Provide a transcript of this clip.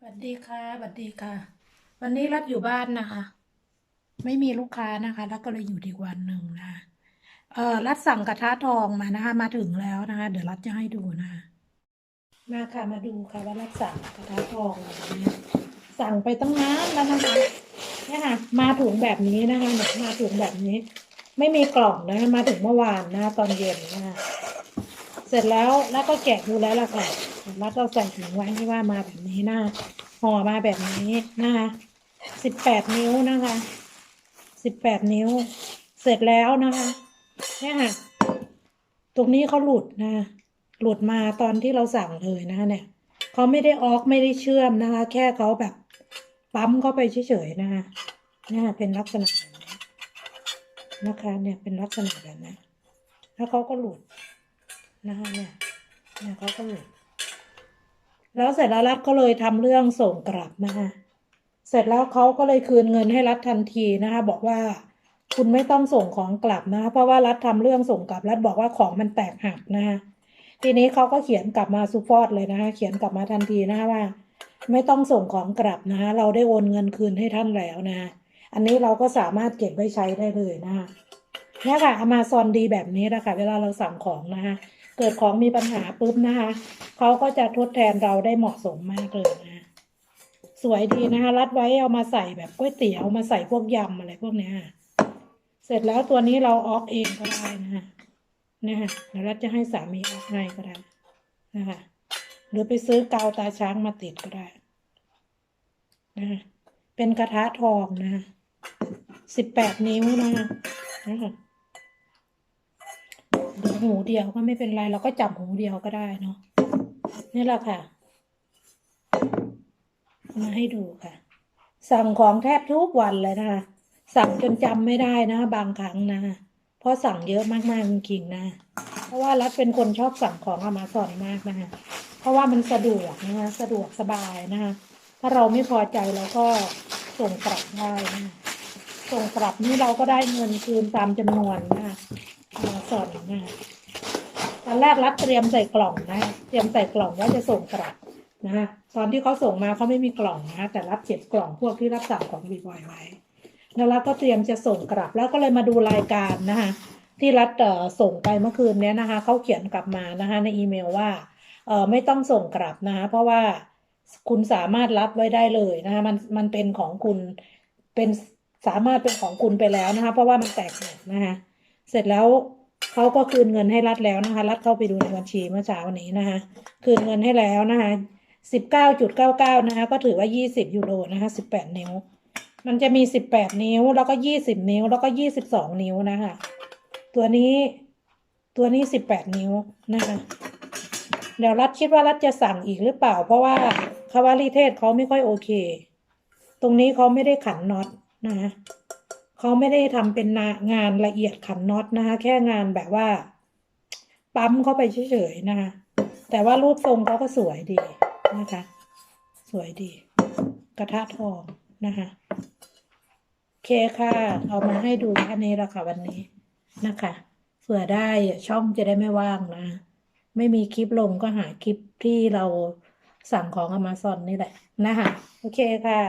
สวัสดีค่ะสวัสดีค่ะ วันนี้รัฐอยู่บ้านนะคะ ไม่มีลูกค้านะคะ แล้วก็เลยอยู่อีกวันหนึ่งนะเออรัฐสั่งกระทะทองมานะคะ มาถึงแล้วนะคะ เดี๋ยวรัฐจะให้ดูนะคะมาค่ะมาดูค่ะว่ารัฐสั่งกระทะทองมาเนี่ยสั่งไปตั้งนานแล้วนะคะเนี่ยค่ะ มาถุงแบบนี้นะคะมาถุงแบบนี้ ไม่มีกล่องนะคะมาถึงเมื่อวานนะคะตอนเย็นนะคะ เสร็จแล้วแล้วก็แกะดูแล้วล่ะค่ะแล้วก็ใส่ถุงไว้ให้ว่ามาแบบนี้นะห่อมาแบบนี้นะคะสิบแปดนิ้วนะคะสิบแปดนิ้ว เสร็จแล้วนะคะเนี่ยค่ะตรงนี้เขาหลุดนะหลุดมาตอนที่เราสั่งเลยนะคะเนี่ยเขาไม่ได้ออกไม่ได้เชื่อมนะคะ แค่เขาแบบปั๊มเข้าไปเฉยๆนะคะเนี่ยเป็นลักษณะแบบนี้นะคะ เนี่ยเป็นลักษณะแบบนี้แล้วเขาก็หลุด นะคะเนี่ยเนี่ยเขาก็หลุดแล้วเสร็จแล้วรัฐก็เลยทำเรื่องส่งกลับนะคะเสร็จแล้วเขาก็เลยคืนเงินให้รัฐทันทีนะคะ บอกว่าคุณไม่ต้องส่งของกลับนะคะเพราะว่ารัฐทำเรื่องส่งกลับรัฐบอกว่าของมันแตกหักนะคะทีนี้เขาก็เขียนกลับมาซูฟอดเลยนะคะ เขียนกลับมาทันทีนะคะว่า ไม่ต้องส่งของกลับนะคะ เราได้โอนเงินคืนให้ท่านแล้วนะคะอันนี้เราก็สามารถเก็บไว้ใช้ได้เลยนะคะเนี่ยค่ะอมซอนดีแบบนี้นะคะเวลาเราสั่งของนะคะ เกิดของมีปัญหาปุ๊บนะคะเขาก็จะทดแทนเราได้เหมาะสมมากเลยนะ สวยดีนะคะรัดไว้เอามาใส่แบบก๋วยเตี๋ยวมาใส่พวกยำอะไรพวกเนี้ยเสร็จแล้วตัวนี้เราออกเองก็ได้นะคะนะคะเดี๋ยวรัดจะให้สามีออกให้ก็ได้นะคะหรือไปซื้อกาวตาช้างมาติดก็ได้นะะเป็นกระทะทองนะคะสิบแปดนิ้วนะคะนะคะ หูเดียวก็ไม่เป็นไรเราก็จับหูเดียวก็ได้เนาะนี่แหละค่ะ มาให้ดูค่ะ สั่งของแทบทุกวันเลยนะคะสั่งจนจำไม่ได้นะ บางครั้งนะเพราะสั่งเยอะมากๆจริงๆนะ เพราะว่ารัฐเป็นคนชอบสั่งของอามาซอนมากนะคะเพราะว่ามันสะดวกนะคะสะดวกสบายนะคะถ้าเราไม่พอใจเราก็ส่งกลับได้นะคะส่งกลับนี่เราก็ได้เงินคืนตามจำนวน นะคะมาสอนนะตอนแรกรัดเตรียมใส่กล่องนะ เตรียมใส่กล่องว่าจะส่งกลับนะตอนที่เขาส่งมาเขาไม่มีกล่องนะ แต่รับเก็บกล่องพวกที่รับสั่งของบีบอยไว้แล้วรัฐก็เตรียมจะส่งกลับ แล้วก็เลยมาดูรายการนะคะที่รัฐส่งไปเมื่อคืนเนี้ยนะคะเขาเขียนกลับมานะคะในอีเมลว่าเออไม่ต้องส่งกลับนะคะเพราะว่าคุณสามารถรับไว้ได้เลยนะคะมันมันเป็นของคุณเป็นสามารถเป็นของคุณไปแล้วนะคะ เพราะว่ามันแตกหักนะคะเสร็จแล้ว เขาก็คืนเงินให้รัฐแล้วนะคะ รัฐเข้าไปดูในบัญชีเมื่อเช้านี้นะคะ คืนเงินให้แล้วนะคะสิบเก้าจุดเก้าเก้านะคะ ก็ถือว่ายี่สิบยูโรนะคะสิบแปดนิ้ว มันจะมีสิบแปดนิ้ว แล้วก็ยี่สิบนิ้ว แล้วก็ยี่สิบสองนิ้วนะคะ ตัวนี้ ตัวนี้สิบแปดนิ้วนะคะ เดี๋ยวรัฐคิดว่ารัฐจะสั่งอีกหรือเปล่า เพราะว่าคาวารีเทศเขาไม่ค่อยโอเค ตรงนี้เขาไม่ได้ขันน็อตนะคะ เขาไม่ได้ทำเป็นงานละเอียดขันน็อตนะคะ แค่งานแบบว่า ปั๊มเข้าไปเฉยๆนะคะ แต่ว่ารูปทรงเขาก็สวยดีนะคะ สวยดี กระทะทองนะคะโอเคค่ะ เอามาให้ดูแค่นี้ละค่ะวันนี้นะคะเผื่อได้ช่องจะได้ไม่ว่างนะ ไม่มีคลิปลงก็หาคลิปที่เราสั่งของอ m มาซอนนี่แหละนะคะโอเคค่ะ